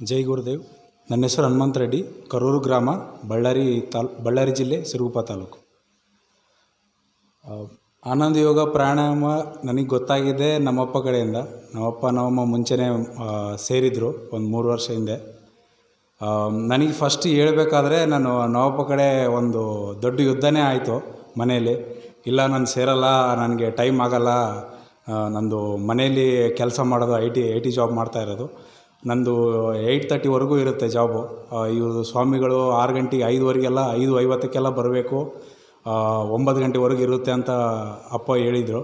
ಜೈ ಗುರುದೇವ್. ನನ್ನ ಹೆಸರು ಹನುಮಂತ ರೆಡ್ಡಿ, ಕರೂರು ಗ್ರಾಮ, ಬಳ್ಳಾರಿ ತಾಲ್, ಬಳ್ಳಾರಿ ಜಿಲ್ಲೆ, ಸಿರುಗುಪ್ಪ ತಾಲೂಕು. ಆನಂದ ಯೋಗ ಪ್ರಾಣಾಯಾಮ ನನಗೆ ಗೊತ್ತಾಗಿದೆ ನಮ್ಮಪ್ಪ ಕಡೆಯಿಂದ. ನಮ್ಮಪ್ಪ, ನಮ್ಮಮ್ಮ ಮುಂಚೆನೇ ಸೇರಿದ್ರು ಒಂದು ಮೂರು ವರ್ಷ ಹಿಂದೆ. ನನಗೆ ಫಸ್ಟ್ ಹೇಳಬೇಕಾದ್ರೆ ನಾನು ನಮ್ಮಪ್ಪ ಕಡೆ ಒಂದು ದೊಡ್ಡ ಯುದ್ಧನೇ ಆಯಿತು ಮನೆಯಲ್ಲಿ. ಇಲ್ಲ, ನಾನು ಸೇರಲ್ಲ, ನನಗೆ ಟೈಮ್ ಆಗಲ್ಲ. ನಂದು ಮನೆಯಲ್ಲಿ ಕೆಲಸ ಮಾಡೋದು I T I T job ಮಾಡ್ತಾ ಇರೋದು. ನಂದು ಏಯ್ಟ್ ತರ್ಟಿವರೆಗೂ ಇರುತ್ತೆ ಜಾಬು ಇವರು ಸ್ವಾಮಿಗಳು ಆರು ಗಂಟೆಗೆ ಐದುವರೆಗೆಲ್ಲ, ಐದು ಐವತ್ತಕ್ಕೆಲ್ಲ ಬರಬೇಕು. ಒಂಬತ್ತು ಗಂಟೆವರೆಗೆ ಇರುತ್ತೆ ಅಂತ ಅಪ್ಪ ಹೇಳಿದರು.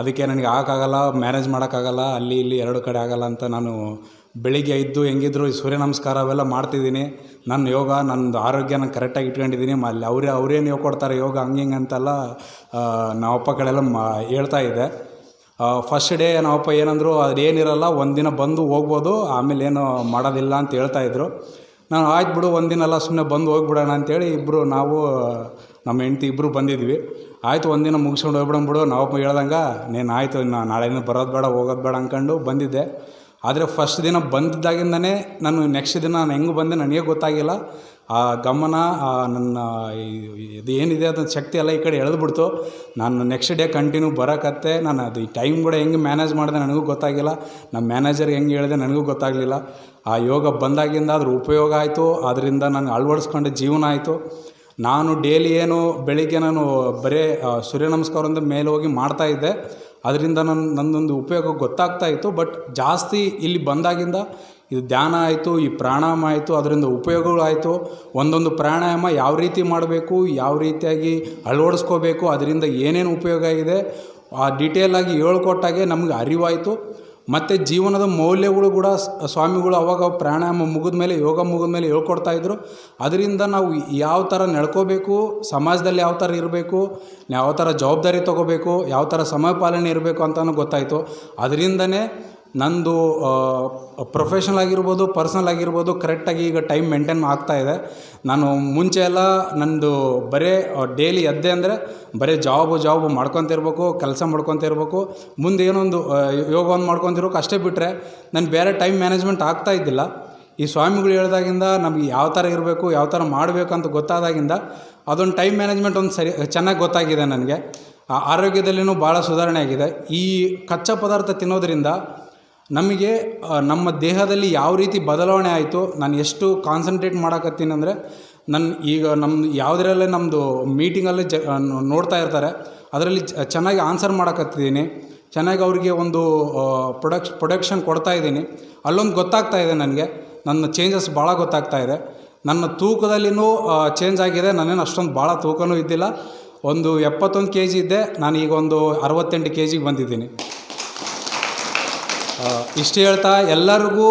ಅದಕ್ಕೆ ನನಗೆ ಹಾಕಾಗಲ್ಲ ಮ್ಯಾನೇಜ್ ಮಾಡೋಕ್ಕಾಗಲ್ಲ, ಅಲ್ಲಿ ಇಲ್ಲಿ ಎರಡು ಕಡೆ ಆಗಲ್ಲ ಅಂತ ನಾನು ಬೆಳಿಗ್ಗೆ ಎದ್ದು ಹೆಂಗಿದ್ರು ಸೂರ್ಯ ನಮಸ್ಕಾರ ಅವೆಲ್ಲ ಮಾಡ್ತಿದ್ದೀನಿ. ನನ್ನ ಯೋಗ, ನಂದು ಆರೋಗ್ಯನ ಕರೆಕ್ಟಾಗಿ ಇಟ್ಕೊಂಡಿದ್ದೀನಿ. ಅಲ್ಲಿ ಅವರೇ ಅವರೇನು ಹೇಳ್ಕೊಡ್ತಾರೆ ಯೋಗ ಹಂಗೆ ಹಿಂಗೆ ಅಂತೆಲ್ಲ ನಾವು ಅಪ್ಪ ಕಡೆಲ್ಲ ಮಾ, ಹೇಳ್ತಾ ಇದ್ದೆ. ಫಸ್ಟ್ ಡೇ ನಮ್ಮಪ್ಪ ಏನಂದರು ಅದೇನಿರಲ್ಲ ಒಂದಿನ ಬಂದು ಹೋಗ್ಬೋದು, ಆಮೇಲೆ ಏನು ಮಾಡೋದಿಲ್ಲ ಅಂತ ಹೇಳ್ತಾ ಇದ್ರು. ನಾನು ಆಯ್ತು ಬಿಡು ಒಂದಿನಲ್ಲ ಸುಮ್ಮನೆ ಬಂದು ಹೋಗ್ಬಿಡೋಣ ಅಂತೇಳಿ ಇಬ್ಬರು ನಾವು, ನಮ್ಮ ಹೆಂಡ್ತಿ ಇಬ್ಬರು ಬಂದಿದ್ವಿ. ಆಯಿತು ಒಂದಿನ ಮುಗಿಸ್ಕೊಂಡು ಹೋಗ್ಬಿಡೋಣ ಬಿಡು, ನಾವಪ್ಪ ಹೇಳ್ದಂಗೆ, ನೀನು ಆಯಿತು ನಾನು ನಾಳೆನೂ ಬರೋದು ಬೇಡ, ಹೋಗೋದು ಬೇಡ ಅಂದ್ಕೊಂಡು ಬಂದಿದ್ದೆ. ಆದರೆ ಫಸ್ಟ್ ದಿನ ಬಂದಿದ್ದಾಗಿಂದನೇ ನಾನು ನೆಕ್ಸ್ಟ್ ದಿನ ನಾನು ಹೆಂಗೆ ಬಂದೆ ನನಗೆ ಗೊತ್ತಾಗಿಲ್ಲ. ಆ ಗಮನ, ಆ ನನ್ನ ಇದು ಏನಿದೆ ಅದನ್ನ ಶಕ್ತಿ ಎಲ್ಲ ಈ ಕಡೆ ಎಳೆದ್ಬಿಡ್ತು ನಾನು ನೆಕ್ಸ್ಟ್ ಡೇ ಕಂಟಿನ್ಯೂ ಬರೋಕತ್ತೆ ನಾನು ಅದು ಈ ಟೈಮ್ ಕೂಡ ಹೆಂಗೆ ಮ್ಯಾನೇಜ್ ಮಾಡಿದೆ ನನಗೂ ಗೊತ್ತಾಗಿಲ್ಲ. ನಮ್ಮ ಮ್ಯಾನೇಜರ್ ಹೆಂಗೆ ಹೇಳಿದೆ ನನಗೂ ಗೊತ್ತಾಗಲಿಲ್ಲ. ಆ ಯೋಗ ಬಂದಾಗಿಂದ ಅದ್ರ ಉಪಯೋಗ ಆಯಿತು. ಅದರಿಂದ ನಾನು ಅಳವಡಿಸ್ಕೊಂಡ ಜೀವನ ಆಯಿತು. ನಾನು ಡೈಲಿ ಏನು ಬೆಳಿಗ್ಗೆ ನಾನು ಬರೀ ಸೂರ್ಯ ನಮಸ್ಕಾರದಿಂದ ಮೇಲೆ ಹೋಗಿ ಮಾಡ್ತಾಯಿದ್ದೆ ಅದರಿಂದ ನನ್ನ ನನ್ನೊಂದು ಉಪಯೋಗ ಗೊತ್ತಾಗ್ತಾ ಇತ್ತು ಬಟ್ ಜಾಸ್ತಿ ಇಲ್ಲಿ ಬಂದಾಗಿಂದ ಇದು ಧ್ಯಾನ ಆಯಿತು, ಈ ಪ್ರಾಣಾಯಾಮ ಆಯಿತು, ಅದರಿಂದ ಉಪಯೋಗಗಳು ಆಯಿತು. ಒಂದೊಂದು ಪ್ರಾಣಾಯಾಮ ಯಾವ ರೀತಿ ಮಾಡಬೇಕು, ಯಾವ ರೀತಿಯಾಗಿ ಅಳವಡಿಸ್ಕೋಬೇಕು, ಅದರಿಂದ ಏನೇನು ಉಪಯೋಗ ಇದೆ, ಆ ಡೀಟೇಲಾಗಿ ಹೇಳ್ಕೊಟ್ಟಾಗೆ ನಮಗೆ ಅರಿವಾಯಿತು. ಮತ್ತು ಜೀವನದ ಮೌಲ್ಯಗಳು ಕೂಡ ಸ್ವಾಮಿಗಳು ಅವಾಗ ಪ್ರಾಣಾಯಾಮ ಮುಗಿದ ಮೇಲೆ, ಯೋಗ ಮುಗಿದ ಮೇಲೆ ಹೇಳ್ಕೊಡ್ತಾ ಇದ್ರು. ಅದರಿಂದ ನಾವು ಯಾವ ಥರ ನಡ್ಕೋಬೇಕು, ಸಮಾಜದಲ್ಲಿ ಯಾವ ಥರ ಇರಬೇಕು, ಯಾವ ಥರ ಜವಾಬ್ದಾರಿ ತೊಗೋಬೇಕು, ಯಾವ ಥರ ಸಮಯ ಪಾಲನೆ ಇರಬೇಕು ಅಂತಲೂ ಗೊತ್ತಾಯಿತು. ಅದರಿಂದನೇ ನಂದು ಪ್ರೊಫೆಷನಲ್ ಆಗಿರ್ಬೋದು ಪರ್ಸ್ನಲ್ ಆಗಿರ್ಬೋದು ಕರೆಕ್ಟಾಗಿ ಈಗ ಟೈಮ್ ಮೇಂಟೈನ್ ಇದೆ. ನಾನು ಮುಂಚೆ ಎಲ್ಲ ನಂದು ಬರೀ ಡೈಲಿ ಎದ್ದೆ ಅಂದರೆ ಬರೀ ಜಾಬು ಜಾಬು ಮಾಡ್ಕೊತಿರ್ಬೇಕು ಕೆಲಸ ಮಾಡ್ಕೊತಿರ್ಬೇಕು ಮುಂದೆ ಏನೊಂದು ಯೋಗ ಒಂದು ಮಾಡ್ಕೊತಿರ್ಬೇಕು ಅಷ್ಟೇ ಬಿಟ್ಟರೆ ನಾನು ಬೇರೆ ಟೈಮ್ ಮ್ಯಾನೇಜ್ಮೆಂಟ್ ಆಗ್ತಾ ಇದ್ದಿಲ್ಲ. ಈ ಸ್ವಾಮಿಗಳು ಹೇಳ್ದಾಗಿಂದ ನಮಗೆ ಯಾವ ಥರ ಇರಬೇಕು, ಯಾವ ಥರ ಮಾಡಬೇಕು ಅಂತ ಗೊತ್ತಾದಾಗಿಂದ ಅದೊಂದು ಟೈಮ್ ಮ್ಯಾನೇಜ್ಮೆಂಟ್ ಒಂದು ಸರಿ, ಚೆನ್ನಾಗಿ ಗೊತ್ತಾಗಿದೆ ನನಗೆ. ಆರೋಗ್ಯದಲ್ಲಿನೂ ಭಾಳ ಸುಧಾರಣೆ ಆಗಿದೆ. ಈ ಕಚ್ಚಾ ಪದಾರ್ಥ ತಿನ್ನೋದ್ರಿಂದ ನಮಗೆ ನಮ್ಮ ದೇಹದಲ್ಲಿ ಯಾವ ರೀತಿ ಬದಲಾವಣೆ ಆಯಿತು, ನಾನು ಎಷ್ಟು ಕಾನ್ಸಂಟ್ರೇಟ್ ಮಾಡಕತ್ತೀನಿ ಅಂದರೆ ನನ್ನ ಈಗ ನಮ್ಮ ಯಾವುದರಲ್ಲೇ ನಮ್ಮದು ಮೀಟಿಂಗಲ್ಲೇ ಜ ನೋಡ್ತಾ ಇರ್ತಾರೆ, ಅದರಲ್ಲಿ ಚೆನ್ನಾಗಿ ಆನ್ಸರ್ ಮಾಡಕತ್ತಿದ್ದೀನಿ. ಚೆನ್ನಾಗಿ ಅವರಿಗೆ ಒಂದು ಪ್ರೊಡಕ್ಷ ಪ್ರೊಡಕ್ಷನ್ ಕೊಡ್ತಾ ಇದ್ದೀನಿ. ಅಲ್ಲೊಂದು ಗೊತ್ತಾಗ್ತಾ ಇದೆ ನನಗೆ, ನನ್ನ ಚೇಂಜಸ್ ಭಾಳ ಗೊತ್ತಾಗ್ತಾ ಇದೆ. ನನ್ನ ತೂಕದಲ್ಲಿನೂ ಚೇಂಜ್ ಆಗಿದೆ ನಾನೇನು ಅಷ್ಟೊಂದು ಭಾಳ ತೂಕನೂ ಇದ್ದಿಲ್ಲ. ಒಂದು ಎಪ್ಪತ್ತೊಂದು ಕೆ ಜಿ ಇದ್ದೆ ನಾನು ಈಗ ಒಂದು ಅರವತ್ತೆಂಟು ಕೆ ಜಿಗೆ ಬಂದಿದ್ದೀನಿ. ಇಷ್ಟು ಹೇಳ್ತಾ, ಎಲ್ಲರಿಗೂ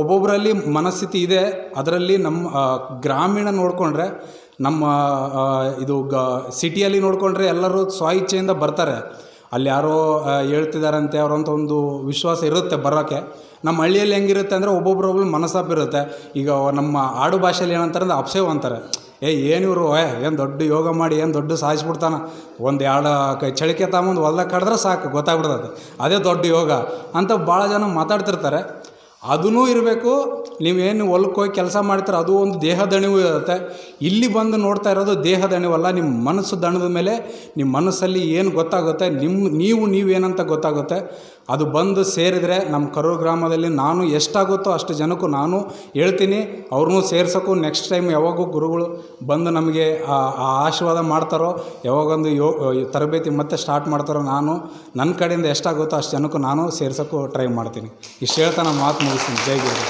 ಒಬ್ಬೊಬ್ಬರಲ್ಲಿ ಮನಸ್ಥಿತಿ ಇದೆ. ಅದರಲ್ಲಿ ನಮ್ಮ ಗ್ರಾಮೀಣ ನೋಡಿಕೊಂಡ್ರೆ, ನಮ್ಮ ಇದು ಗ, ಸಿಟಿಯಲ್ಲಿ ನೋಡಿಕೊಂಡ್ರೆ ಎಲ್ಲರೂ ಸ್ವ ಇಚ್ಛೆಯಿಂದ ಬರ್ತಾರೆ. ಅಲ್ಲಿ ಯಾರೋ ಹೇಳ್ತಿದ್ದಾರಂತೆ ಅವರಂತ ಒಂದು ವಿಶ್ವಾಸ ಇರುತ್ತೆ ಬರೋಕ್ಕೆ ನಮ್ಮ ಹಳ್ಳಿಯಲ್ಲಿ ಹೆಂಗಿರುತ್ತೆ ಅಂದರೆ ಒಬ್ಬೊಬ್ರೊಬ್ರು ಮನಸ್ಸಾಪ್ ಇರುತ್ತೆ ಈಗ ನಮ್ಮ ಆಡು ಭಾಷೆಯಲ್ಲಿ ಏನಂತಾರೆ ಅಂದರೆ ಅಪ್ಸೇವ್ ಅಂತಾರೆ. ಏ, ಏನು ಇವರು? ಏ, ಏನು ದೊಡ್ಡ ಯೋಗ ಮಾಡಿ ಏನು ದೊಡ್ಡ ಸಾಯಿಸ್ಬಿಡ್ತಾನ? ಒಂದು ಎರಡು ಕೈ, ಚಳಿಕೆ ತಗೊಂಬಂದು ಹೊಲ್ದಾಗ ಕಡಿದ್ರೆ ಸಾಕು ಗೊತ್ತಾಗ್ಬಿಡ್ತದೆ ಅದೇ. ದೊಡ್ಡ ಯೋಗ ಅಂತ ಭಾಳ ಜನ ಮಾತಾಡ್ತಿರ್ತಾರೆ. ಅದೂ ಇರಬೇಕು ನೀವೇನು ಹೊಲಕ್ಕೆ ಹೋಗಿ ಕೆಲಸ ಮಾಡ್ತಾರೆ, ಅದು ಒಂದು ದೇಹ ದಣಿವು ಇರುತ್ತೆ. ಇಲ್ಲಿ ಬಂದು ನೋಡ್ತಾ ಇರೋದು ದೇಹ ದಣಿವಲ್ಲ ನಿಮ್ಮ ಮನಸ್ಸು ದಣದ ಮೇಲೆ ನಿಮ್ಮ ಮನಸ್ಸಲ್ಲಿ ಏನು ಗೊತ್ತಾಗುತ್ತೆ ನಿಮ್ಮ ನೀವು ನೀವೇನಂತ ಗೊತ್ತಾಗುತ್ತೆ. ಅದು ಬಂದು ಸೇರಿದರೆ ನಮ್ಮ ಕರೂರು ಗ್ರಾಮದಲ್ಲಿ ನಾನು ಎಷ್ಟಾಗುತ್ತೋ ಅಷ್ಟು ಜನಕ್ಕೂ ನಾನು ಹೇಳ್ತೀನಿ, ಅವ್ರನ್ನೂ ಸೇರ್ಸೋಕ್ಕೂ ನೆಕ್ಸ್ಟ್ ಟೈಮ್ ಯಾವಾಗೂ ಗುರುಗಳು ಬಂದು ನಮಗೆ ಆ ಆಶೀರ್ವಾದ ಮಾಡ್ತಾರೋ, ಯಾವಾಗೊಂದು ಯೋ ತರಬೇತಿ ಮತ್ತೆ ಸ್ಟಾರ್ಟ್ ಮಾಡ್ತಾರೋ ನಾನು ನನ್ನ ಕಡೆಯಿಂದ ಎಷ್ಟಾಗುತ್ತೋ ಅಷ್ಟು ಜನಕ್ಕೂ ನಾನು ಸೇರ್ಸೋಕ್ಕೂ ಟ್ರೈ ಮಾಡ್ತೀನಿ. ಇಷ್ಟು ಹೇಳ್ತಾ ನಾನು ಮಾತು ಮುಗಿಸ್ತೀನಿ. ಜೈ ಗುರು